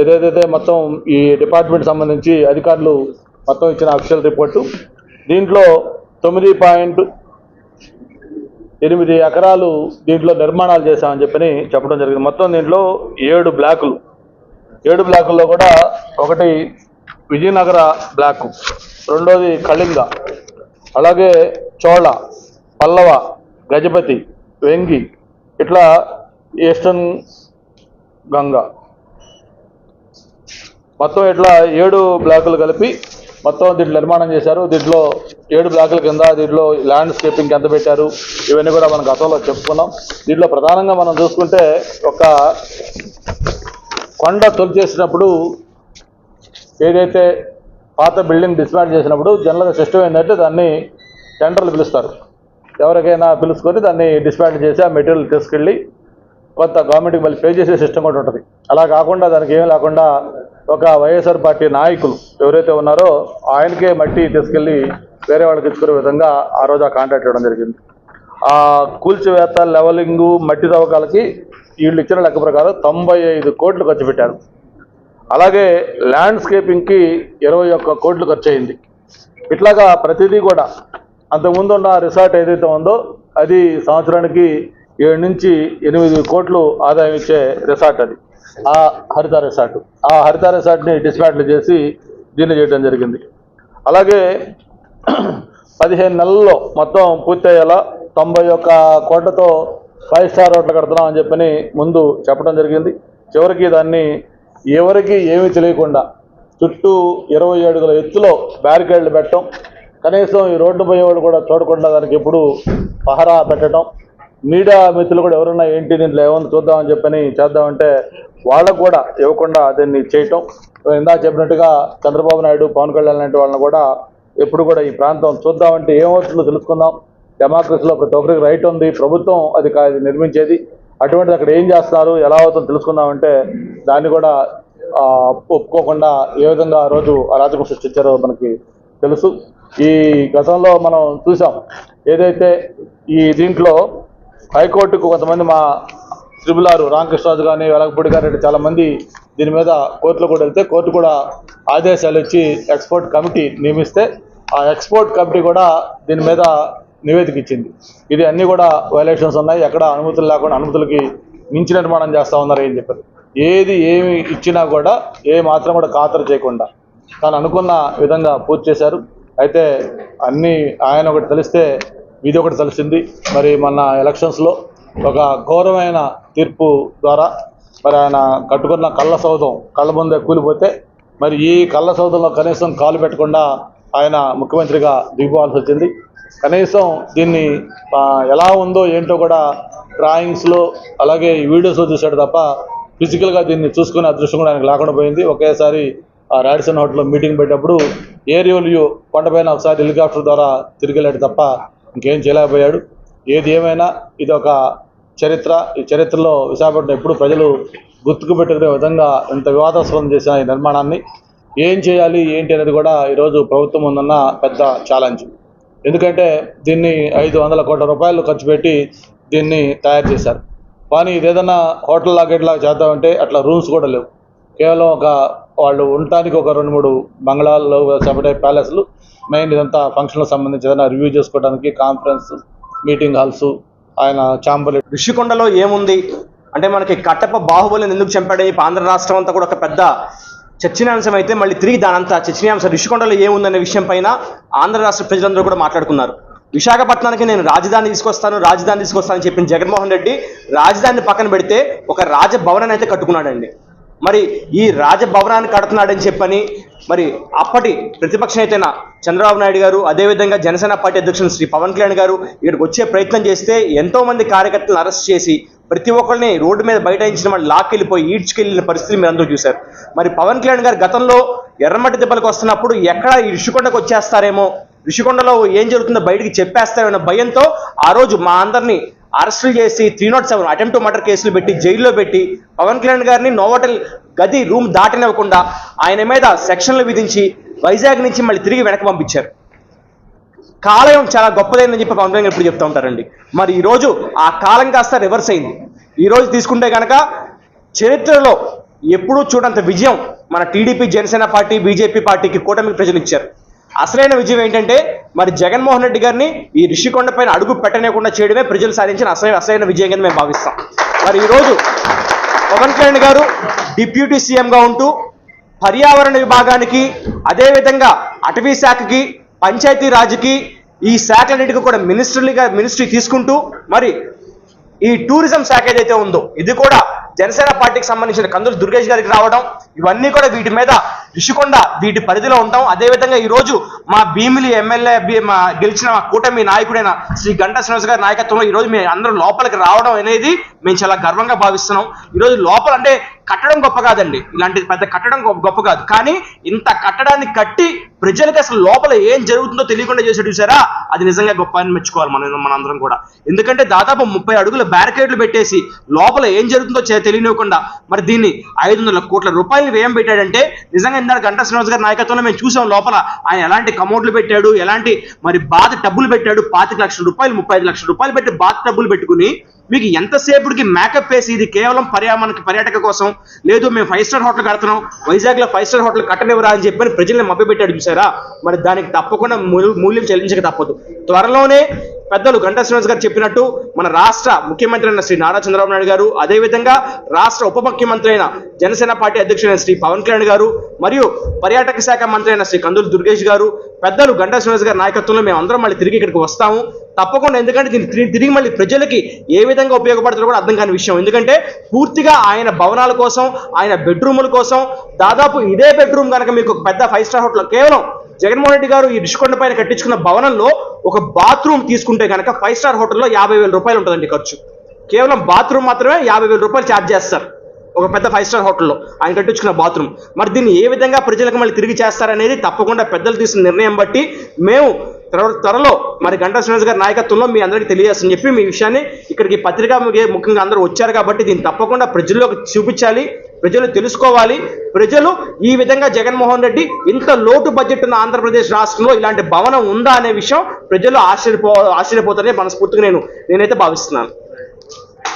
ఏదైతే మొత్తం ఈ డిపార్ట్మెంట్ సంబంధించి అధికారులు మొత్తం ఇచ్చిన అఫీషియల్ రిపోర్టు దీంట్లో తొమ్మిది పాయింట్ ఎనిమిది ఎకరాలు దీంట్లో నిర్మాణాలు చేశామని చెప్పని చెప్పడం జరిగింది. మొత్తం దీంట్లో ఏడు బ్లాకులు. ఏడు బ్లాకుల్లో కూడా ఒకటి విజయనగర బ్లాకు రెండోది కళింగ అలాగే చోళ పల్లవ గజపతి వెంగి ఇట్లా ఈస్టర్న్ గంగా. మొత్తం ఇట్లా ఏడు బ్లాకులు కలిపి మొత్తం దీంట్లో నిర్మాణం చేశారు. దీంట్లో ఏడు బ్లాకుల కింద దీంట్లో ల్యాండ్స్కేపింగ్ ఎంత పెట్టారు ఇవన్నీ కూడా మనం గతంలో చెప్పుకున్నాం. దీంట్లో ప్రధానంగా మనం చూసుకుంటే ఒక కొండ చేసినప్పుడు ఏదైతే పాత బిల్డింగ్ డిస్మాండ్ చేసినప్పుడు జనరల్గా సిస్టమ్ ఏంటంటే దాన్ని టెండర్లు పిలుస్తారు. ఎవరికైనా పిలుచుకొని దాన్ని డిస్మాండ్ చేసి ఆ మెటీరియల్ తీసుకెళ్ళి కొంత గవర్నమెంట్కి మళ్ళీ పే చేసే సిస్టమ్ కూడా ఉంటుంది. అలా కాకుండా దానికి ఏమీ లేకుండా ఒక వైఎస్ఆర్ పార్టీ నాయకులు ఎవరైతే ఉన్నారో ఆయనకే మట్టి తీసుకెళ్ళి వేరే వాళ్ళకి ఇచ్చుకునే విధంగా ఆ రోజు ఆ కాంట్రాక్ట్ ఇవ్వడం జరిగింది. ఆ కూల్చివేత లెవలింగు మట్టి తవ్వకాలకి వీళ్ళు ఇచ్చిన లెక్క ప్రకారం తొంభై ఐదు కోట్లు ఖర్చు పెట్టారు. అలాగే ల్యాండ్స్కేపింగ్కి ఇరవై ఒక్క కోట్లు ఖర్చు అయింది. ఇట్లాగా ప్రతిదీ కూడా అంతకుముందు ఉన్న రిసార్ట్ ఏదైతే ఉందో అది సంవత్సరానికి ఏడు నుంచి ఎనిమిది కోట్లు ఆదాయం ఇచ్చే రిసార్ట్ అది. ఆ హరిత రిసార్ట్. ఆ హరిత రిసార్ట్ని డిస్మాంటిల్ చేసి దీన్ని చేయడం జరిగింది. అలాగే పదిహేను నెలల్లో మొత్తం పూర్తయ్యేలా తొంభై ఒక్క కోట్లతో ఫైవ్ స్టార్ హోటల్ కడుతున్నాం అని చెప్పని ముందు చెప్పడం జరిగింది. చివరికి దాన్ని ఎవరికి ఏమీ తెలియకుండా చుట్టూ ఇరవై అడుగుల ఎత్తులో బ్యారికేడ్లు పెట్టడం కనీసం ఈ రోడ్డు పోయేవాళ్ళు కూడా చూడకుండా దానికి ఎప్పుడు పహరా పెట్టడం మీడియా మిత్రులు కూడా ఎవరన్నా ఏంటి దీంట్లో ఏమన్నా చూద్దామని చెప్పని చేద్దామంటే వాళ్ళకు కూడా ఇవ్వకుండా దీన్ని చేయటం. ఇందాక చెప్పినట్టుగా చంద్రబాబు నాయుడు పవన్ కళ్యాణ్ లాంటి వాళ్ళని కూడా ఎప్పుడు కూడా ఈ ప్రాంతం చూద్దామంటే ఏమవుతుందో తెలుసుకుందాం. డెమోక్రసీలో ప్రతి ఒక్కరికి రైట్ ఉంది. ప్రభుత్వం అది నిర్మించేది. అటువంటిది అక్కడ ఏం చేస్తారు ఎలా అవుతుందో తెలుసుకుందామంటే దాన్ని కూడా ఒప్పుకోకుండా ఏ విధంగా ఆ రోజు అరాచకం సృష్టించారో మనకి తెలుసు. ఈ గతంలో మనం చూసాం. ఏదైతే ఈ దీంట్లో హైకోర్టుకు కొంతమంది మా త్రిబుల్ ఆరు రామకృష్ణరాజు కానీ వెలగపూడి గారు చాలా మంది దీని మీద కోర్టులో కూడా వెళ్తే కోర్టు కూడా ఆదేశాలు ఇచ్చి ఎక్స్పోర్ట్ కమిటీ నియమిస్తే ఆ ఎక్స్పోర్ట్ కమిటీ కూడా దీని మీద నివేదిక ఇచ్చింది. ఇది అన్ని కూడా వైలేషన్స్ ఉన్నాయి. ఎక్కడ అనుమతులు లేకుండా అనుమతులకి మించి నిర్మాణం చేస్తూ ఉన్నారు ఏం చెప్పారు. ఏది ఏమి ఇచ్చినా కూడా ఏ మాత్రం కూడా ఖాతరు చేయకుండా. తాను అనుకున్న విధంగా పూర్తి చేశారు. అయితే అన్నీ ఆయన ఒకటి తెలిస్తే ఇది ఒకటి తెలిసింది. మరి మన ఎలక్షన్స్లో ఒక ఘోరమైన తీర్పు ద్వారా మరి ఆయన కట్టుకున్న కళ్ళ సౌధం కళ్ళ ముందే కూలిపోతే మరి ఈ కళ్ళ సౌధంలో కనీసం కాలు పెట్టకుండా ఆయన ముఖ్యమంత్రిగా దిగిపోవాల్సి వచ్చింది. కనీసం దీన్ని ఎలా ఉందో ఏంటో కూడా డ్రాయింగ్స్లో అలాగే ఈ వీడియోస్లో చూశాడు తప్ప ఫిజికల్గా దీన్ని చూసుకునే అదృష్టం కూడా ఆయనకు లేకుండా పోయింది. ఒకేసారి ఆ రాడిసన్ హోటల్లో మీటింగ్ పెట్టినప్పుడు ఏరియల్ వ్యూ కొండపైన ఒకసారి హెలికాప్టర్ ద్వారా తిరిగెళ్ళాడు తప్ప ఇంకేం చేయలేకపోయాడు. ఏది ఏమైనా ఇది ఒక చరిత్ర. ఈ చరిత్రలో విశాఖపట్నం ఎప్పుడు ప్రజలు గుర్తుకు పెట్టుకునే విధంగా ఇంత వివాదాస్పదం చేసిన ఈ నిర్మాణాన్ని ఏం చేయాలి ఏంటి అనేది కూడా ఈరోజు ప్రభుత్వం ఉందన్న పెద్ద ఛాలెంజ్ ఎందుకంటే దీన్ని ఐదు వందల కోట్ల రూపాయలు ఖర్చు పెట్టి దీన్ని తయారు చేశారు. కానీ ఇదేదన్నా హోటల్ లాగా ఇట్లా చేద్దామంటే అట్లా రూమ్స్ కూడా లేవు. కేవలం ఒక వాళ్ళు ఉండటానికి ఒక రెండు మూడు బంగ్లాల్లో సెపరేట్ ప్యాలెస్లు. మెయిన్ ఇదంతా ఫంక్షన్లకు సంబంధించి ఏదైనా రివ్యూ చేసుకోవడానికి కాన్ఫరెన్స్ మీటింగ్ హాల్స్ ఆయన ఛాంబర్ ఋషికొండలో ఏముంది? అంటే మనకి కట్టప్ప బాహుబలిని ఎందుకు చంపాడని ఆంధ్ర రాష్ట్రం అంతా కూడా ఒక పెద్ద చర్చనీయాంశం అయితే మళ్ళీ తిరిగి దానంతా చర్చనీయాంశం. ఋషికొండలో ఏముందనే విషయం పైన ఆంధ్ర రాష్ట్ర ప్రజలందరూ కూడా మాట్లాడుకున్నారు. విశాఖపట్నానికి నేను రాజధాని తీసుకొస్తాను రాజధాని తీసుకొస్తానని చెప్పిన జగన్మోహన్ రెడ్డి రాజధానిని పక్కన పెడితే ఒక రాజభవనాన్ని అయితే కట్టుకున్నాడండి. మరి ఈ రాజభవనాన్ని కడుతున్నాడని చెప్పని మరి అప్పటి ప్రతిపక్ష నేతైన చంద్రబాబు నాయుడు గారు అదేవిధంగా జనసేన పార్టీ అధ్యక్షులు శ్రీ పవన్ కళ్యాణ్ గారు ఇక్కడికి వచ్చే ప్రయత్నం చేస్తే ఎంతోమంది కార్యకర్తలను అరెస్ట్ చేసి ప్రతి ఒక్కరిని రోడ్డు మీద బైఠాయించిన వాళ్ళు లాక్కెళ్ళిపోయి ఈడ్చుకెళ్ళిన పరిస్థితి మీరు అందరూ చూశారు. మరి పవన్ కళ్యాణ్ గారు గతంలో ఎర్రమట్టి దెబ్బలకు వస్తున్నప్పుడు ఎక్కడ ఋషికొండకు వచ్చేస్తారేమో ఋషికొండలో ఏం జరుగుతుందో బయటికి చెప్పేస్తారన్న భయంతో ఆ రోజు మా అందరినీ అరెస్టులు చేసి three not seven attempt murder కేసులు పెట్టి జైల్లో పెట్టి పవన్ కళ్యాణ్ గారిని నోవటల్ గది రూమ్ దాటనివ్వకుండా ఆయన మీద సెక్షన్లు విధించి వైజాగ్ నుంచి మళ్ళీ తిరిగి వెనక్కి పంపించారు. కాలయం చాలా గొప్పదైందని చెప్పి పవన్ కళ్యాణ్ ఎప్పుడు చెప్తా ఉంటారండి. మరి ఈరోజు ఆ కాలం కాస్త రివర్స్ అయింది. ఈరోజు తీసుకుంటే కనుక చరిత్రలో ఎప్పుడూ చూడంత విజయం మన టీడీపీ జనసేన పార్టీ బీజేపీ పార్టీకి కూటమికి ప్రజలు ఇచ్చారు. అసలైన విజయం ఏంటంటే మరి జగన్మోహన్ రెడ్డి గారిని ఈ రిషికొండ పైన అడుగు పెట్టనేకుండా చేయడమే ప్రజలు సాధించిన అసలైన అసలైన విజయం కింద మేము భావిస్తాం. మరి ఈరోజు పవన్ కళ్యాణ్ గారు డిప్యూటీ సీఎంగా ఉంటూ పర్యావరణ విభాగానికి అదేవిధంగా అటవీ శాఖకి పంచాయతీ రాజ్కి ఈ శాఖలన్నిటికీ కూడా మినిస్టర్లుగా మినిస్ట్రీ తీసుకుంటూ మరి ఈ టూరిజం శాఖ ఏదైతే ఉందో ఇది కూడా జనసేన పార్టీకి సంబంధించిన కందులు దుర్గేష్ గారికి రావడం ఇవన్నీ కూడా వీటి మీద రిషికొండ వీటి పరిధిలో ఉంటాం. అదేవిధంగా ఈ రోజు మా భీమిలి ఎమ్మెల్యే మా గెలిచిన మా కూటమి నాయకుడైన శ్రీ గంటా శ్రీనివాస్ గారి నాయకత్వంలో ఈ రోజు మేము అందరం లోపలికి రావడం అనేది మేము చాలా గర్వంగా భావిస్తున్నాం. ఈ రోజు లోపల అంటే కట్టడం గొప్ప కాదండి. ఇలాంటి పెద్ద కట్టడం గొప్ప గొప్ప కాదు. కానీ ఇంత కట్టడాన్ని కట్టి ప్రజలకి అసలు లోపల ఏం జరుగుతుందో తెలియకుండా చేసాడు చూసారా? అది నిజంగా గొప్ప అని మెచ్చుకోవాలి మనం మనందరం కూడా. ఎందుకంటే దాదాపు ముప్పై అడుగుల బ్యారికేడ్లు పెట్టేసి లోపల ఏం జరుగుతుందో తెలియనివ్వకుండా మరి దీన్ని ఐదు వందల కోట్ల రూపాయలు వ్యయం పెట్టాడంటే నిజంగా ఇందాక గంటా శ్రీనివాస్ గారి నాయకత్వంలో మేము చూసాం లోపల ఆయన ఎలాంటి కమోడ్లు పెట్టాడు ఎలాంటి మరి బాధ టబ్బులు పెట్టాడు పాతిక లక్షల రూపాయలు ముప్పై ఐదు లక్షల రూపాయలు పెట్టి బాత్ టబ్బులు పెట్టుకుని మీకు ఎంతసేపుడికి మేకప్ వేసి ఇది కేవలం పర్యావరణకి పర్యాటక కోసం లేదు మేము ఫైవ్ స్టార్ హోటల్ కడుతున్నాం వైజాగ్లో ఫైవ్ స్టార్ హోటల్ కట్టనివ్వరా అని చెప్పని ప్రజల్ని మభ్యపెట్టాడు చూసారా? మరి దానికి తప్పకుండా మూల్యం- మూల్యం చెల్లించక తప్పదు. త్వరలోనే పెద్దలు గంటా శ్రీనివాస్ గారు చెప్పినట్టు మన రాష్ట్ర ముఖ్యమంత్రి అయిన శ్రీ నారా చంద్రబాబు నాయుడు గారు అదేవిధంగా రాష్ట్ర ఉప ముఖ్యమంత్రి అయిన జనసేన పార్టీ అధ్యక్షుడైన శ్రీ పవన్ కళ్యాణ్ గారు మరియు పర్యాటక శాఖ మంత్రి అయిన శ్రీ కందులు దుర్గేష్ గారు పెద్దలు గంటా శ్రీనివాస్ గారి నాయకత్వంలో మేము అందరం మళ్ళీ తిరిగి ఇక్కడికి వస్తాము. తప్పకుండా ఎందుకంటే దీన్ని తిరిగి- తిరిగి మళ్ళీ ప్రజలకి ఏ విధంగా ఉపయోగపడుతుందో కూడా అర్థం కాని విషయం. ఎందుకంటే పూర్తిగా ఆయన భవనాల కోసం ఆయన బెడ్రూముల కోసం దాదాపు ఇదే బెడ్రూమ్ కనుక మీకు ఒక పెద్ద ఫైవ్ స్టార్ హోటల్ కేవలం జగన్మోహన్ రెడ్డి గారు ఈ రిషికొండ పైన కట్టించుకున్న భవనంలో ఒక బాత్రూమ్ తీసుకుంటే కనుక ఫైవ్ స్టార్ హోటల్లో యాభై వేల రూపాయలు ఉంటుందండి ఖర్చు. కేవలం బాత్రూమ్ మాత్రమే యాభై వేల రూపాయలు ఛార్జ్ చేస్తారు. ఒక పెద్ద ఫైవ్ స్టార్ హోటల్లో ఆయన కట్టించుకున్న బాత్రూమ్. మరి దీన్ని ఏ విధంగా ప్రజలకు మళ్ళీ తిరిగి చేస్తారనేది తప్పకుండా పెద్దలు తీసుకున్న నిర్ణయం బట్టి మేము త్వర త్వరలో మరి గంటా శ్రీనివాస్ గారి నాయకత్వంలో మీ అందరికీ తెలియజేస్తని చెప్పి మీ విషయాన్ని ఇక్కడికి పత్రికా ముఖ్య- ముఖ్యంగా అందరూ వచ్చారు కాబట్టి దీన్ని తప్పకుండా ప్రజల్లోకి చూపించాలి ప్రజలు తెలుసుకోవాలి. ప్రజలు ఈ విధంగా జగన్మోహన్ రెడ్డి ఇంత లోటు బడ్జెట్ ఉన్న ఆంధ్రప్రదేశ్ రాష్ట్రంలో ఇలాంటి భవనం ఉందా అనే విషయం ప్రజలు ఆశ్చర్యపో ఆశ్చర్యపోతారని మనస్ఫూర్తిగా నేను నేనైతే భావిస్తున్నాను.